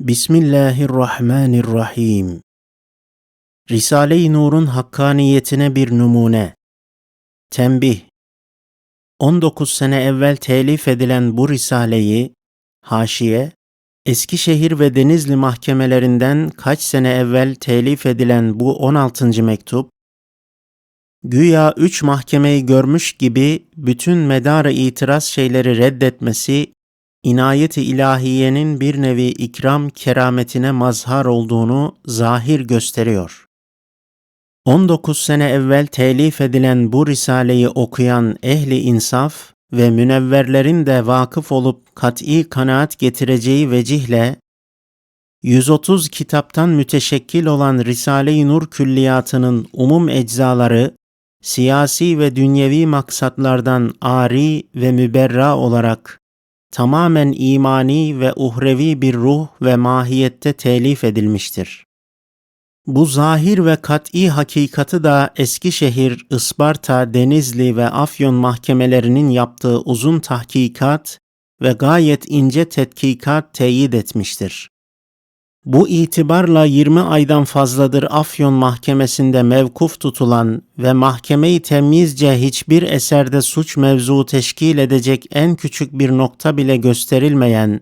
Bismillahirrahmanirrahim. Risale-i Nur'un hakkaniyetine bir numune. Tembih. 19 sene evvel telif edilen bu risaleyi, haşiye, Eskişehir ve Denizli mahkemelerinden kaç sene evvel telif edilen bu 16. mektup, güya üç mahkemeyi görmüş gibi bütün medarı itiraz şeyleri reddetmesi inayet-i ilahiyenin bir nevi ikram kerametine mazhar olduğunu zahir gösteriyor. 19 sene evvel telif edilen bu risaleyi okuyan ehli insaf ve münevverlerin de vakıf olup kat'i kanaat getireceği vecihle 130 kitaptan müteşekkil olan Risale-i Nur külliyatının umum eczaları siyasi ve dünyevi maksatlardan ari ve müberra olarak tamamen imani ve uhrevi bir ruh ve mahiyette telif edilmiştir. Bu zahir ve kat'i hakikati da Eskişehir, Isparta, Denizli ve Afyon mahkemelerinin yaptığı uzun tahkikat ve gayet ince tetkikat teyit etmiştir. Bu itibarla 20 aydan fazladır Afyon Mahkemesi'nde mevkuf tutulan ve mahkemeyi temyizce hiçbir eserde suç mevzuu teşkil edecek en küçük bir nokta bile gösterilmeyen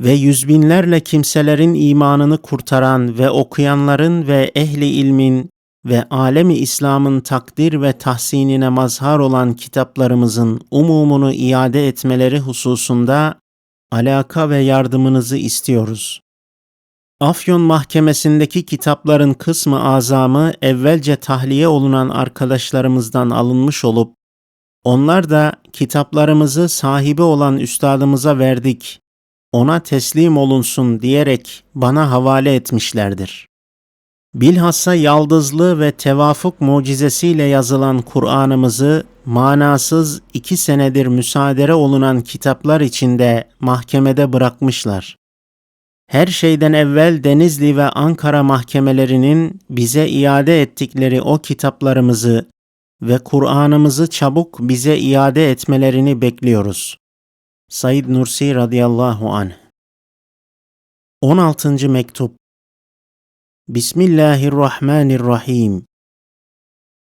ve yüzbinlerle kimselerin imanını kurtaran ve okuyanların ve ehli ilmin ve alemi İslam'ın takdir ve tahsinine mazhar olan kitaplarımızın umumunu iade etmeleri hususunda alaka ve yardımınızı istiyoruz. Afyon Mahkemesi'ndeki kitapların kısmı azamı evvelce tahliye olunan arkadaşlarımızdan alınmış olup, onlar da kitaplarımızı sahibi olan üstadımıza verdik, ona teslim olunsun diyerek bana havale etmişlerdir. Bilhassa yaldızlı ve tevafuk mucizesiyle yazılan Kur'an'ımızı manasız iki senedir müsaadere olunan kitaplar içinde mahkemede bırakmışlar her şeyden evvel Denizli ve Ankara mahkemelerinin bize iade ettikleri o kitaplarımızı ve Kur'an'ımızı çabuk bize iade etmelerini bekliyoruz. Said Nursi radıyallahu anh 16. mektup Bismillahirrahmanirrahim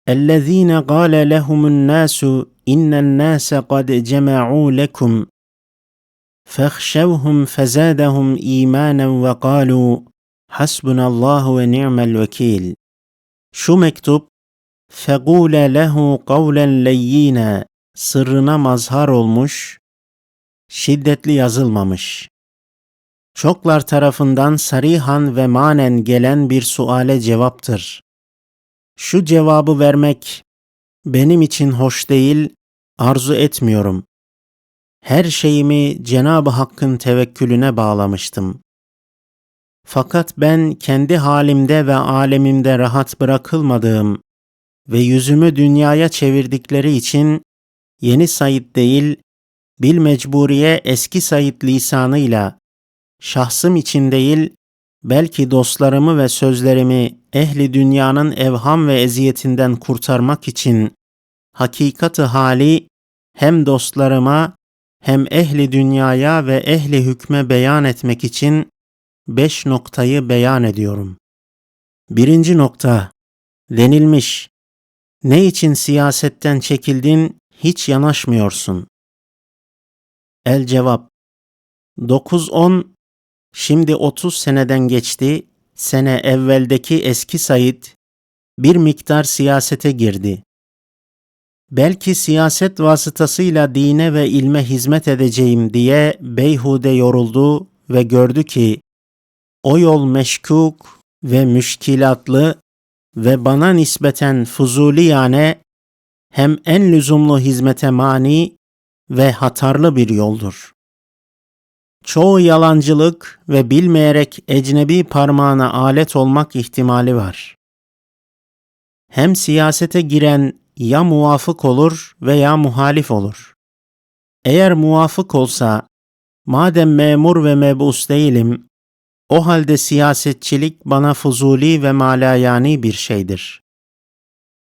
اَلَّذ۪ينَ قَالَ لَهُمُ النَّاسُ اِنَّ النَّاسَ قَدْ جَمَعُوا لَكُمْ فَخْشَوْهُمْ فَزَادَهُمْ اِيمَانًا وَقَالُوا حَسْبُنَ اللّٰهُ وَنِعْمَ الْوَكِيلِ Şu mektup, فَقُولَ لَهُ قَوْلًا لَيِّينًا sırrına mazhar olmuş, şiddetli yazılmamış. Çoklar tarafından sarihan ve manen gelen bir suale cevaptır. Şu cevabı vermek benim için hoş değil, arzu etmiyorum her şeyimi Cenab-ı Hakk'ın tevekkülüne bağlamıştım. Fakat ben kendi halimde ve alemimde rahat bırakılmadığım ve yüzümü dünyaya çevirdikleri için yeni Said değil, bil mecburiye eski Said lisanıyla, şahsım için değil, belki dostlarımı ve sözlerimi ehli dünyanın evham ve eziyetinden kurtarmak için hakikatı hali hem dostlarıma hem ehli dünyaya ve ehli hükme beyan etmek için beş noktayı beyan ediyorum. Birinci nokta, denilmiş, ne için siyasetten çekildin hiç yanaşmıyorsun. El cevap, 9-10, şimdi 30 seneden geçti, sene evveldeki eski Said bir miktar siyasete girdi. Belki siyaset vasıtasıyla dine ve ilme hizmet edeceğim diye beyhude yoruldu ve gördü ki o yol meşkuk ve müşkilatlı ve bana nispeten fuzuli yani hem en lüzumlu hizmete mani ve hatarlı bir yoldur. Çoğu yalancılık ve bilmeyerek ecnebi parmağına alet olmak ihtimali var. Hem siyasete giren ya muvafık olur veya muhalif olur. Eğer muvafık olsa, madem memur ve mebus değilim, o halde siyasetçilik bana fuzuli ve malayani bir şeydir.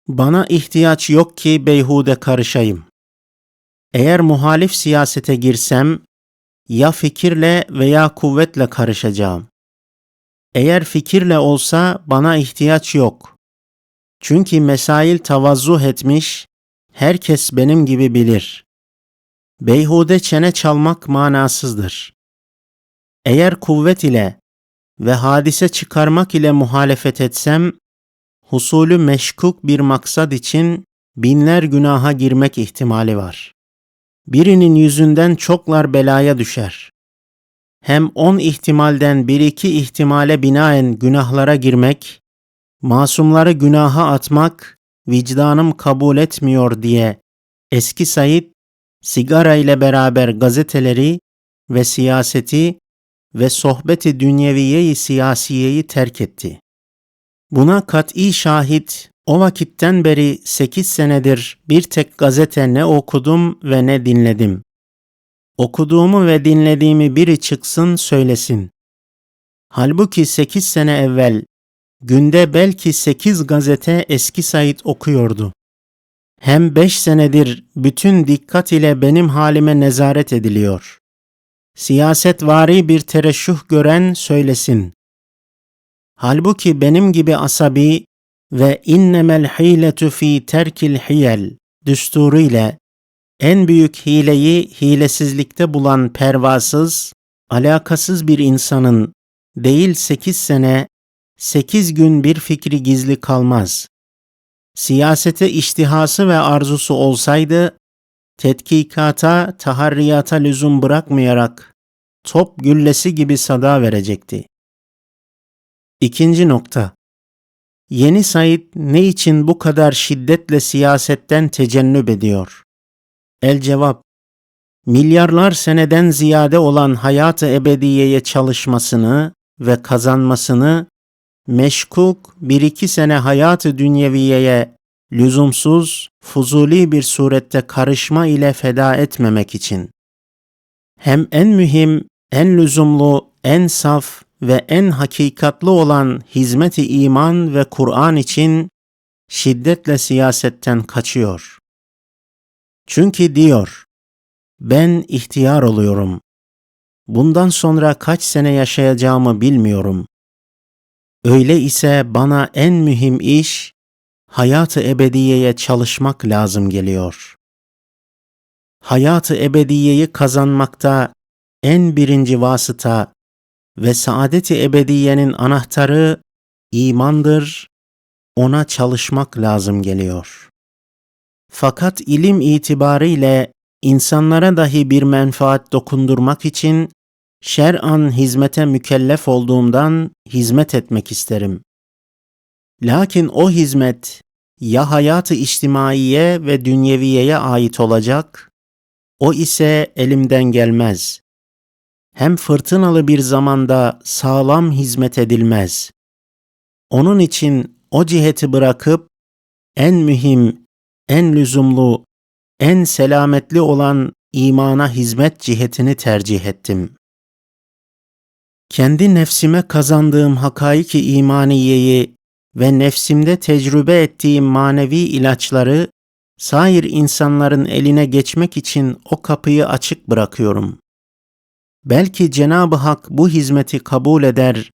Bana ihtiyaç yok ki beyhude karışayım. Eğer muhalif siyasete girsem, ya fikirle veya kuvvetle karışacağım. Eğer fikirle olsa bana ihtiyaç yok. Çünkü mesail tavazzuh etmiş, herkes benim gibi bilir. Beyhude çene çalmak manasızdır. Eğer kuvvet ile ve hadise çıkarmak ile muhalefet etsem, husulü meşkuk bir maksad için binler günaha girmek ihtimali var. Birinin yüzünden çoklar belaya düşer. Hem on ihtimalden bir iki ihtimale binaen günahlara girmek, masumları günaha atmak vicdanım kabul etmiyor diye eski Said sigara ile beraber gazeteleri ve siyaseti ve sohbeti dünyeviyeyi siyasiyeyi terk etti. Buna kat'i şahit o vakitten beri sekiz senedir bir tek gazete ne okudum ve ne dinledim. Okuduğumu ve dinlediğimi biri çıksın söylesin. Halbuki sekiz sene evvel günde belki sekiz gazete eski Said okuyordu. Hem beş senedir bütün dikkat ile benim halime nezaret ediliyor. Siyasetvari bir tereşüh gören söylesin. Halbuki benim gibi asabi ve innemel hiletu fi terkil hiyel düsturu ile en büyük hileyi hilesizlikte bulan pervasız, alakasız bir insanın değil sekiz sene, sekiz gün bir fikri gizli kalmaz. Siyasete iştihası ve arzusu olsaydı, tetkikata, taharriyata lüzum bırakmayarak top güllesi gibi sada verecekti. İkinci nokta. Yeni Said ne için bu kadar şiddetle siyasetten tecennüp ediyor? El cevap. Milyarlar seneden ziyade olan hayatı ebediyeye çalışmasını ve kazanmasını meşkuk bir iki sene hayatı dünyeviyeye lüzumsuz, fuzuli bir surette karışma ile feda etmemek için. Hem en mühim, en lüzumlu, en saf ve en hakikatlı olan hizmeti iman ve Kur'an için şiddetle siyasetten kaçıyor. Çünkü diyor, ben ihtiyar oluyorum. Bundan sonra kaç sene yaşayacağımı bilmiyorum. Öyle ise bana en mühim iş hayatı ebediyeye çalışmak lazım geliyor. Hayatı ebediyeyi kazanmakta en birinci vasıta ve saadeti ebediyenin anahtarı imandır, ona çalışmak lazım geliyor. Fakat ilim itibariyle insanlara dahi bir menfaat dokundurmak için şer'an hizmete mükellef olduğumdan hizmet etmek isterim. Lakin o hizmet ya hayatı içtimaiye ve dünyeviyeye ait olacak, o ise elimden gelmez. Hem fırtınalı bir zamanda sağlam hizmet edilmez. Onun için o ciheti bırakıp en mühim, en lüzumlu, en selametli olan imana hizmet cihetini tercih ettim. Kendi nefsime kazandığım hakaiki imaniyeyi ve nefsimde tecrübe ettiğim manevi ilaçları sair insanların eline geçmek için o kapıyı açık bırakıyorum. Belki Cenab-ı Hak bu hizmeti kabul eder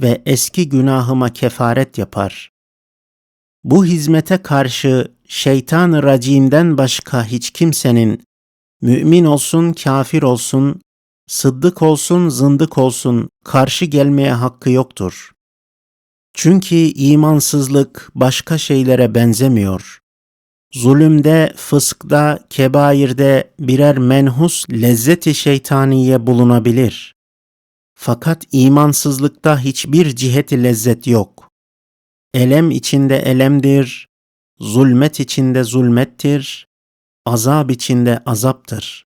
ve eski günahıma kefaret yapar. Bu hizmete karşı şeytan-ı racimden başka hiç kimsenin mümin olsun, kafir olsun, sıddık olsun, zındık olsun karşı gelmeye hakkı yoktur. Çünkü imansızlık başka şeylere benzemiyor. Zulümde, fıskda, kebairde birer menhus lezzeti şeytaniye bulunabilir. Fakat imansızlıkta hiçbir ciheti lezzet yok. Elem içinde elemdir, zulmet içinde zulmettir, azap içinde azaptır.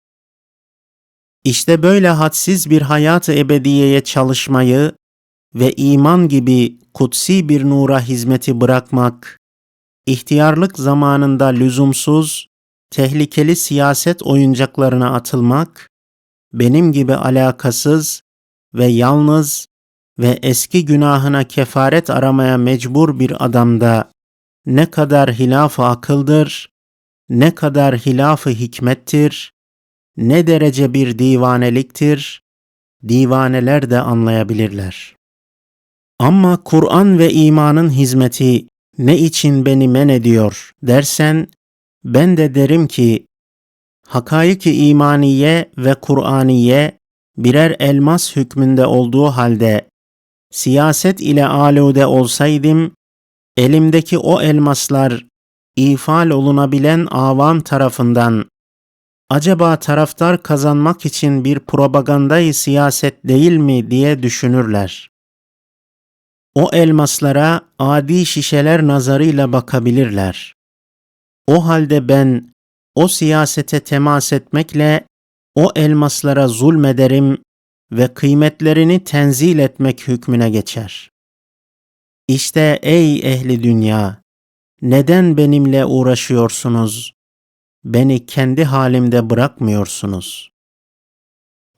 İşte böyle hadsiz bir hayat-ı ebediyeye çalışmayı ve iman gibi kutsi bir nura hizmeti bırakmak, ihtiyarlık zamanında lüzumsuz, tehlikeli siyaset oyuncaklarına atılmak, benim gibi alakasız ve yalnız ve eski günahına kefaret aramaya mecbur bir adamda ne kadar hilaf-ı akıldır, ne kadar hilaf-ı hikmettir, ne derece bir divaneliktir, divaneler de anlayabilirler. Ama Kur'an ve imanın hizmeti ne için beni men ediyor dersen, ben de derim ki, hakaiki imaniye ve Kur'aniye birer elmas hükmünde olduğu halde siyaset ile alude olsaydım, elimdeki o elmaslar ifal olunabilen avam tarafından acaba taraftar kazanmak için bir propagandayı siyaset değil mi diye düşünürler. O elmaslara adi şişeler nazarıyla bakabilirler. O halde ben o siyasete temas etmekle o elmaslara zulmederim ve kıymetlerini tenzil etmek hükmüne geçer. İşte ey ehli dünya, neden benimle uğraşıyorsunuz? Beni kendi halimde bırakmıyorsunuz.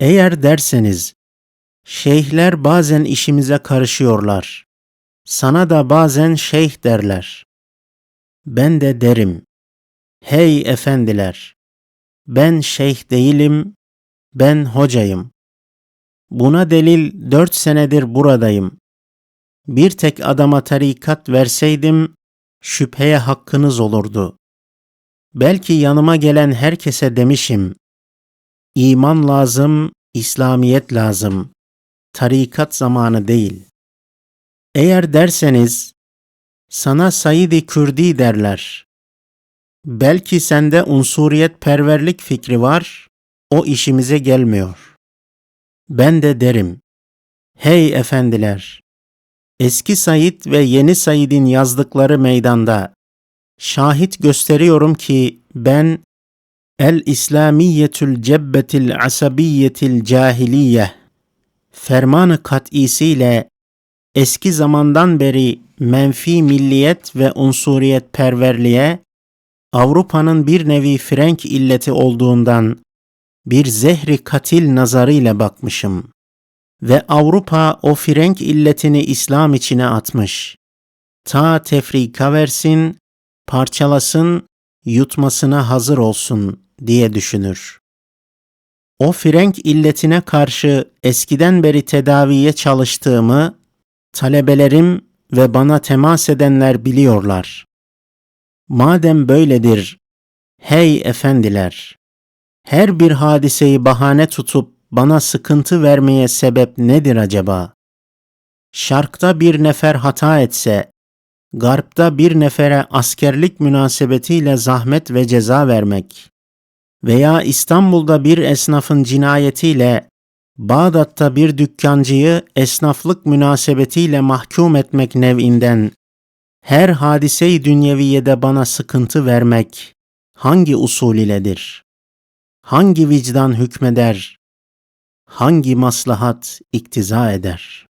Eğer derseniz, şeyhler bazen işimize karışıyorlar. Sana da bazen şeyh derler. Ben de derim, hey efendiler, ben şeyh değilim, ben hocayım. Buna delil dört senedir buradayım. Bir tek adama tarikat verseydim, şüpheye hakkınız olurdu. Belki yanıma gelen herkese demişim, iman lazım, İslamiyet lazım, tarikat zamanı değil. Eğer derseniz, sana Said-i Kürdi derler. Belki sende unsuriyet perverlik fikri var, o işimize gelmiyor. Ben de derim, hey efendiler, eski Said ve yeni Said'in yazdıkları meydanda, şahit gösteriyorum ki ben El İslamiyetül Cebbetil Asabiyetil Cahiliye fermanı kat'isiyle eski zamandan beri menfi milliyet ve unsuriyet perverliğe Avrupa'nın bir nevi Frenk illeti olduğundan bir zehri katil nazarıyla bakmışım. Ve Avrupa o Frenk illetini İslam içine atmış. Ta tefrika versin, parçalasın, yutmasına hazır olsun diye düşünür. O Frenk illetine karşı eskiden beri tedaviye çalıştığımı talebelerim ve bana temas edenler biliyorlar. Madem böyledir, hey efendiler, her bir hadiseyi bahane tutup bana sıkıntı vermeye sebep nedir acaba? Şarkta bir nefer hata etse, Garp'ta bir nefere askerlik münasebetiyle zahmet ve ceza vermek veya İstanbul'da bir esnafın cinayetiyle Bağdat'ta bir dükkancıyı esnaflık münasebetiyle mahkum etmek nev'inden her hadise-i dünyeviyede bana sıkıntı vermek hangi usul iledir? Hangi vicdan hükmeder? Hangi maslahat iktiza eder?''